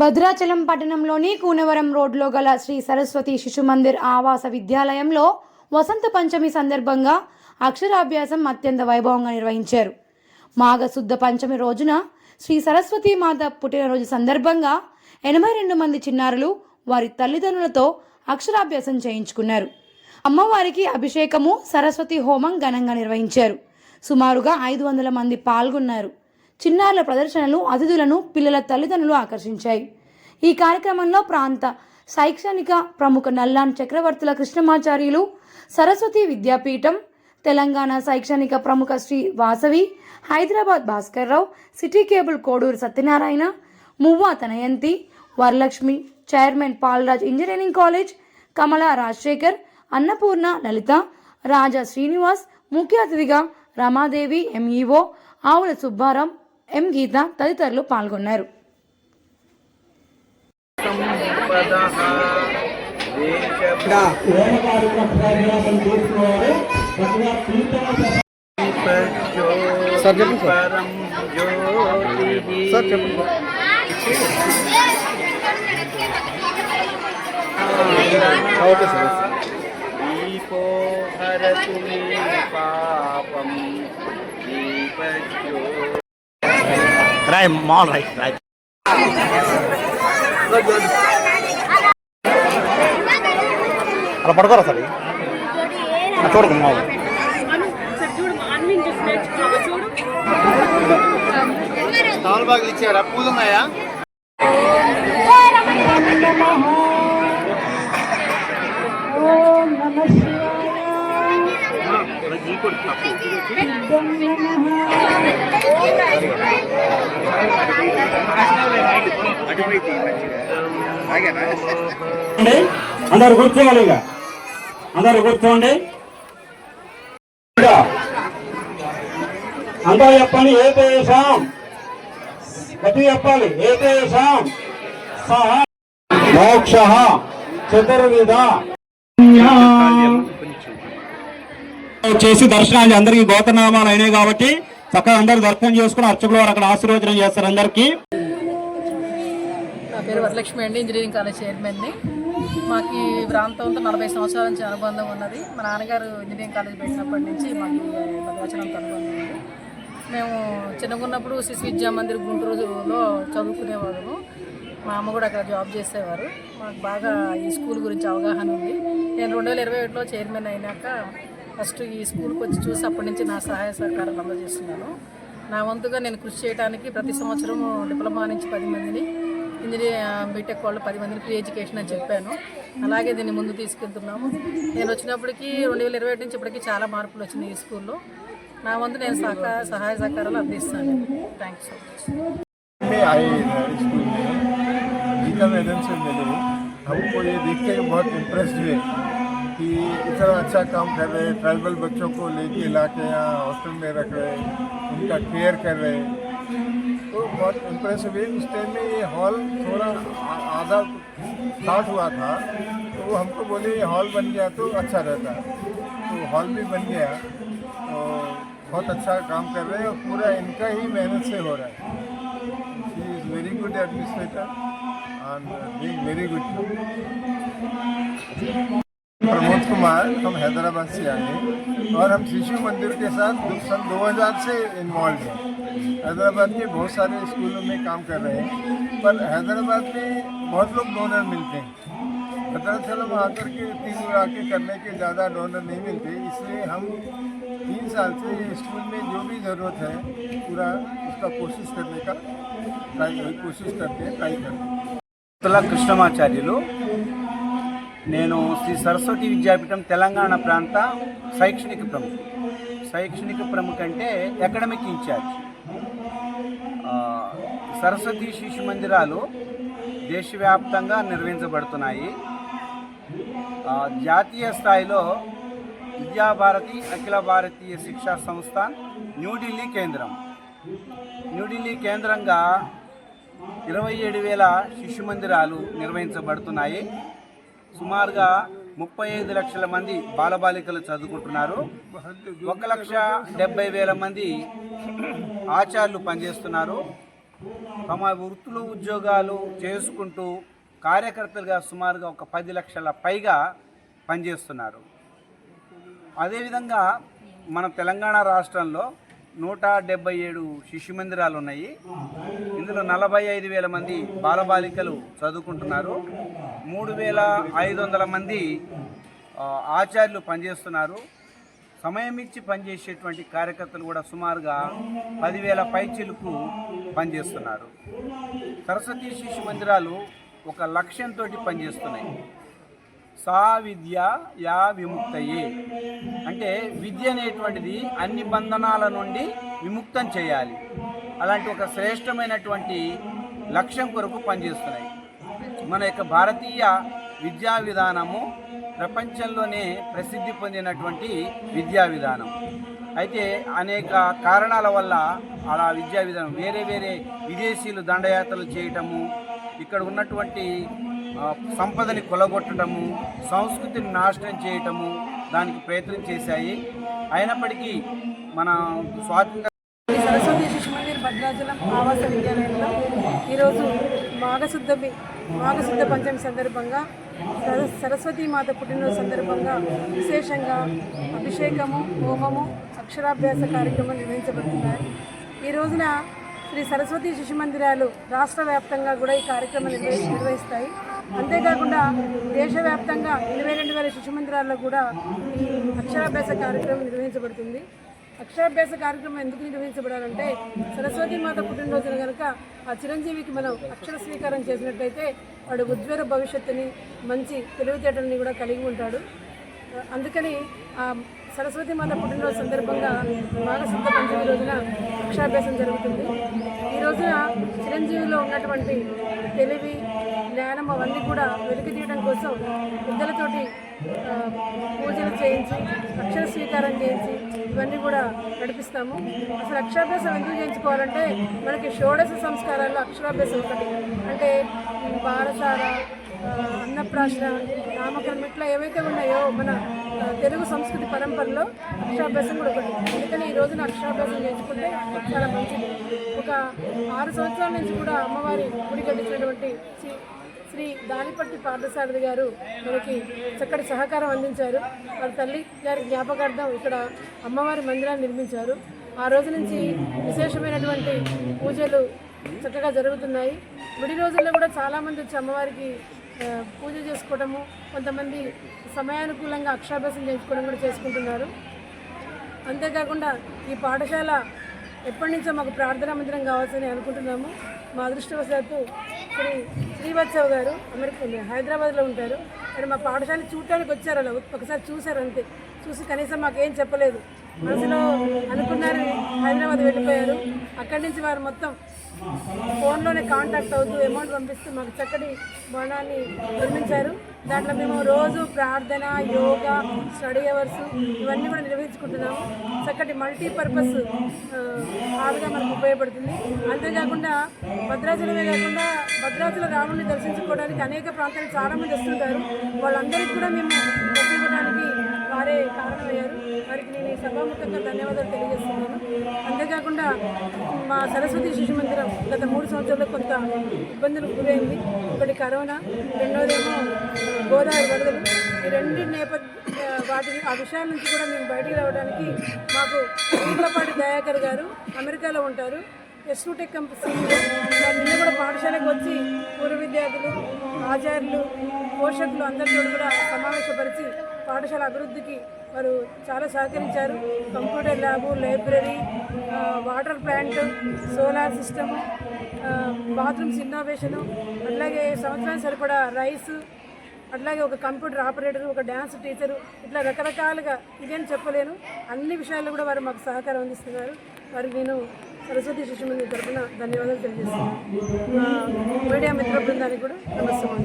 భద్రాచలం పట్టణంలోని కూనవరం రోడ్లో గల శ్రీ సరస్వతి శిశు మందిర్ ఆవాస విద్యాలయంలో వసంత పంచమి సందర్భంగా అక్షరాభ్యాసం అత్యంత వైభవంగా నిర్వహించారు. మాఘశుద్ధ పంచమి రోజున శ్రీ సరస్వతి మాత పుట్టినరోజు సందర్భంగా ఎనభై రెండు మంది చిన్నారులు వారి తల్లిదండ్రులతో అక్షరాభ్యాసం చేయించుకున్నారు. అమ్మవారికి అభిషేకము సరస్వతి హోమం ఘనంగా నిర్వహించారు. సుమారుగా ఐదు వందల మంది పాల్గొన్నారు. చిన్నారుల ప్రదర్శనలు అతిథులను పిల్లల తల్లిదండ్రులు ఆకర్షించాయి. ఈ కార్యక్రమంలో ప్రాంత శైక్షణిక ప్రముఖ నల్లాన్ చక్రవర్తుల కృష్ణమాచార్యులు సరస్వతి విద్యాపీఠం తెలంగాణ శైక్షణిక ప్రముఖ Sri Vasavi Hyderabad Bhaskar Rao city cable Koduru Satyanarayana Muvva తనయంతి Varalakshmi chairman Palraj engineering college Kamala Rajasekhar Annapurna Lalitha Raja Srinivas ముఖ్య అతిథిగా రమాదేవి ఎంఈఓ ఆవుల సుబ్బారాం ఎం గీత తదితరులు పాల్గొన్నారు. సార్ చెప్పండి సార్. సార్ చెప్పండి ఓకే సార్ దీపో హరతు మే పాపం దీపజ్యో రాయ్ మాల్ రాయ్ రాయ్ అలా పడుకోరా సార్? చూడకు మాల్ బాగా ఇచ్చారా పూలు ఉన్నాయా. అందరు కూర్చోవాలి ఇక. అందరు కూర్చోండి. అందరూ చెప్పండి ఏ దేశం గట్టి చెప్పాలి ఏ దేశం సహ. మోక్ష. చతుర్విధ. చేసి దర్శనాలు అందరికీ గోతనామాలు అయినాయి కాబట్టి చక్కగా అందరూ దర్శనం చేసుకుని అర్చకులు వారు అక్కడ ఆశీర్వచనం చేస్తారు అందరికీ. నా పేరు వరలక్ష్మి అండి ఇంజనీరింగ్ కాలేజ్ చైర్మన్ని. మాకు ఈ ప్రాంతంతో నలభై సంవత్సరాల నుంచి అనుబంధం ఉన్నది. మా నాన్నగారు ఇంజనీరింగ్ కాలేజ్ పెట్టినప్పటి నుంచి మాకు ఈ అనుబంధం ఉంది. మేము చిన్నగా ఉన్నప్పుడు శిశు విద్యా మందిర్ గుంటూరులో చదువుకునేవాళ్ళము. మా అమ్మ కూడా అక్కడ జాబ్ చేసేవారు. మాకు బాగా ఈ స్కూల్ గురించి అవగాహన ఉంది. నేను రెండు వేల ఇరవై ఒకటిలో చైర్మన్ అయినాక ఫస్ట్ ఈ స్కూల్కి వచ్చి చూసి అప్పటి నుంచి నా సహాయ సహకారాలు అందజేస్తున్నాను. నా వంతుగా నేను కృషి చేయడానికి ప్రతి సంవత్సరం డిప్లొమా నుంచి పది మందిని ఇంజనీర్ బీటెక్ వాళ్ళు పది మందిని ఫ్రీ ఎడ్యుకేషన్ అని చెప్పాను అలాగే దీన్ని ముందు తీసుకెళ్తున్నాము నేను వచ్చినప్పటికీ రెండు వేల ఇరవై నుంచి ఇప్పటికీ చాలా మార్పులు వచ్చినాయి ఈ స్కూల్లో నా వంతు నేను సహకార సహాయ సహకారాలు అందిస్తాను థ్యాంక్ యూ సో మచ్ में आए हैं स्कूल में गीता मैडम से मिले हमको ये देख के बहुत इम्प्रेस हुए कि इतना अच्छा काम कर रहे हैं ट्राइबल बच्चों को लेके ला के यहाँ हॉस्टल में रख रहे हैं उनका केयर कर रहे हैं तो बहुत इम्प्रेसिव है। उस टाइम में ये हॉल थोड़ा आधा स्टार्ट हुआ था तो वो हमको बोले, ये हॉल बन गया तो अच्छा रहता। तो हॉल भी बन गया और बहुत अच्छा काम कर रहे हैं और पूरा इनका ही मेहनत से हो रहा है। Good administrator and doing very good job. Pramod Kumar, हम हैदराबाद से आए हैं और हम शिशु मंदिर के साथ सन 2000 से इन्वॉल्व हैं। हैदराबाद के बहुत सारे स्कूलों में काम कर रहे हैं, पर हैदराबाद में बहुत लोग डोनर मिलते हैं। दरअसल हम आकर के तीन बार आके करने के ज़्यादा डोनर नहीं मिलते, इसलिए हम तीन साल से स्कूल में जो भी ज़रूरत है, पूरा उसका कोशिश करने का कोशिश करते हैं, ट्राई करते हैं। कृष्णमाचार्य लोग నేను శ్రీ సరస్వతి విద్యాపీఠం తెలంగాణ ప్రాంత శైక్షణిక ప్రముఖ. శైక్షణిక ప్రముఖ అంటే అకాడమిక్ ఇన్ఛార్జ్. సరస్వతి శిశు మందిరాలు దేశవ్యాప్తంగా నిర్వహించబడుతున్నాయి. జాతీయ స్థాయిలో విద్యాభారతి అఖిల భారతీయ శిక్షా సంస్థ న్యూఢిల్లీ కేంద్రం. న్యూఢిల్లీ కేంద్రంగా ఇరవై ఏడు వేల శిశు మందిరాలు నిర్వహించబడుతున్నాయి. సుమారుగా ముప్పై ఐదు లక్షల మంది బాలబాలికలు చదువుకుంటున్నారు. ఒక లక్ష డెబ్బై వేల మంది ఆచార్యులు పనిచేస్తున్నారు. తమ వృత్తులు ఉద్యోగాలు చేసుకుంటూ కార్యకర్తలుగా సుమారుగా ఒక పది లక్షల పైగా పనిచేస్తున్నారు. అదేవిధంగా మన తెలంగాణ రాష్ట్రంలో నూట డెబ్బై ఏడు శిశు మందిరాలు ఉన్నాయి ఇందులో నలభై ఐదు వేల మంది బాలబాలికలు చదువుకుంటున్నారు. మూడు వేల ఐదు వందల మంది ఆచార్యులు పనిచేస్తున్నారు. సమయం ఇచ్చి పనిచేసేటువంటి కార్యకర్తలు కూడా సుమారుగా పదివేల పైచిలకు పనిచేస్తున్నారు. సరస్వతి శిశు మందిరాలు ఒక లక్ష్యంతో పనిచేస్తున్నాయి. సా విద్య యా విముక్తయే. అంటే విద్య అనేటువంటిది అన్ని బంధనాల నుండి విముక్తం చేయాలి. అలాంటి ఒక శ్రేష్టమైనటువంటి లక్ష్యం కొరకు పనిచేస్తున్నాయి. మన యొక్క భారతీయ విద్యా విధానము ప్రపంచంలోనే ప్రసిద్ధి పొందినటువంటి విద్యా విధానం. అయితే అనేక కారణాల వల్ల అలా విద్యా విధానం వేరే వేరే విదేశీయులు దండయాత్రలు చేయటము ఇక్కడ ఉన్నటువంటి సంపదని కొలగొట్టడము సంస్కృతిని నాశనం చేయటము దానికి ప్రయత్నం చేశాయి. అయినప్పటికీ మన స్వాతంత్ర సరస్వతి శిశు మందిర్ భద్రాచలం ఆవాస విద్యాలయంలో ఈరోజు మాఘశుద్ధమి మాఘశుద్ధ పంచమి సందర్భంగా సర- సరస్వతీ మాత పుట్టినరోజు సందర్భంగా విశేషంగా అభిషేకము హోమము అక్షరాభ్యాస కార్యక్రమం నిర్వహించబడుతున్నాయి. ఈ రోజున శ్రీ సరస్వతి శిశు మందిరాలు రాష్ట్ర వ్యాప్తంగా కూడా ఈ కార్యక్రమం నిర్వహి నిర్వహిస్తాయి. అంతేకాకుండా దేశవ్యాప్తంగా ఇరవై రెండు వేల శిశు మందిరాల్లో కూడా ఈ అక్షరాభ్యాస కార్యక్రమం నిర్వహించబడుతుంది. అక్షరాభ్యాస కార్యక్రమం ఎందుకు నిర్వహించబడాలంటే సరస్వతి మాత పుట్టినరోజున కనుక ఆ చిరంజీవికి మనం అక్షర స్వీకారం చేసినట్లయితే వాడు ఉజ్వల భవిష్యత్తుని మంచి తెలివితేటలని కూడా కలిగి ఉంటాడు. అందుకని ఆ సరస్వతి మాత పుట్టినరోజు సందర్భంగా మాఘశుద్ధ పంచమి రోజున అక్షరాభ్యాసం జరుగుతుంది. ఈ రోజున చిరంజీవిలో ఉన్నటువంటి తెలివి జ్ఞానం అవన్నీ కూడా వెలికి తీయడం కోసం పెద్దలతోటి పూజలు చేయించి అక్షర స్వీకారం చేయించి ఇవన్నీ కూడా నడిపిస్తాము. అసలు అక్షరాభ్యాసం ఎందుకు చేయించుకోవాలంటే మనకి షోడశ సంస్కారాల్లో అక్షరాభ్యాసం ఒకటి. అంటే బారసార అన్నప్రాశన నామకరణం ఇట్లా ఏవైతే ఉన్నాయో మన తెలుగు సంస్కృతి పరంపరలో అక్షరాభ్యాసం కూడా ఒకటి. అందుకని ఈ రోజున అక్షరాభ్యాసం నేర్చుకుంటే చాలా మంచిది. ఒక ఆరు సంవత్సరాల నుంచి కూడా అమ్మవారి గుడి కట్టించినటువంటి శ్రీ శ్రీ దానిపట్టి పార్థసారథి గారు మనకి చక్కటి సహకారం అందించారు. వారి తల్లి గారి జ్ఞాపకార్థం ఇక్కడ అమ్మవారి మందిరాన్ని నిర్మించారు. ఆ రోజు నుంచి విశేషమైనటువంటి పూజలు చక్కగా జరుగుతున్నాయి. గుడి రోజుల్లో కూడా చాలామంది వచ్చి అమ్మవారికి పూజ చేసుకోవడము కొంతమంది సమయానుకూలంగా అక్షరాభ్యాసం చేసుకోవడం కూడా చేసుకుంటున్నారు. అంతేకాకుండా ఈ పాఠశాల ఎప్పటి నుంచో మాకు ప్రార్థనా మందిరం కావాల్సని అనుకుంటున్నాము. మా అదృష్టవశాత్తు శ్రీ శ్రీవత్సవ్ గారు అమెరికా హైదరాబాద్లో ఉంటారు. మరి మా పాఠశాల చూడటానికి వచ్చారు అలా ఒకసారి చూశారు అంతే. చూసి కనీసం మాకేం చెప్పలేదు. మనసులో అనుకున్నారు హైదరాబాద్ వెళ్ళిపోయారు. అక్కడి నుంచి వారు మొత్తం ఫోన్లోనే కాంటాక్ట్ అవుతూ అమౌంట్ పంపిస్తూ మాకు చక్కటి భవనాన్ని నిర్మించారు. దాంట్లో మేము రోజు ప్రార్థన యోగా స్టడీ అవర్స్ ఇవన్నీ కూడా నిర్వహించుకుంటున్నాము. చక్కటి మల్టీపర్పస్ హాల్గా మనకు ఉపయోగపడుతుంది. అంతేకాకుండా భద్రాచలమే కాకుండా భద్రాచల రాముడిని దర్శించుకోవడానికి అనేక ప్రాంతాలకు చాలామంది వస్తుంటారు. వాళ్ళందరికీ కూడా మేము వారే కారణమయ్యారు. వారికి నేను ఈ సభాముఖంగా ధన్యవాదాలు తెలియజేస్తున్నాను. అంతేకాకుండా మా సరస్వతి శిశు మందిరం గత మూడు సంవత్సరాల్లో కొంత ఇబ్బందులకు గురైంది. ఒకటి కరోనా రెండోదేమో గోదావరి వరదలు. ఈ రెండు నేపథ్య వాటి ఆ విషయాల నుంచి కూడా మేము బయటికి రావడానికి మాకు ఊర్లపాటి దయాకర్ గారు అమెరికాలో ఉంటారు. ఎస్టూటెక్ కంపెనీ నిన్న కూడా పాఠశాలకు వచ్చి పూర్వ విద్యార్థులు ఆచార్యులు పోషకులు అందరితో కూడా సమావేశపరిచి పాఠశాల అభివృద్ధికి వారు చాలా సహకరించారు. Computer lab library water plant solar system bathrooms innovation అట్లాగే సంవత్సరానికి సరిపడా రైస్ అట్లాగే ఒక కంప్యూటర్ ఆపరేటర్ ఒక డ్యాన్స్ టీచరు ఇట్లా రకరకాలుగా ఇదేం చెప్పలేను. అన్ని విషయాల్లో కూడా వారు మాకు సహకారం అందిస్తున్నారు. వారికి నేను సరస్వతి శిశు మందిర్ తరఫున ధన్యవాదాలు తెలియజేస్తున్నాను. మీడియా మిత్ర బృందానికి కూడా నమస్కారం.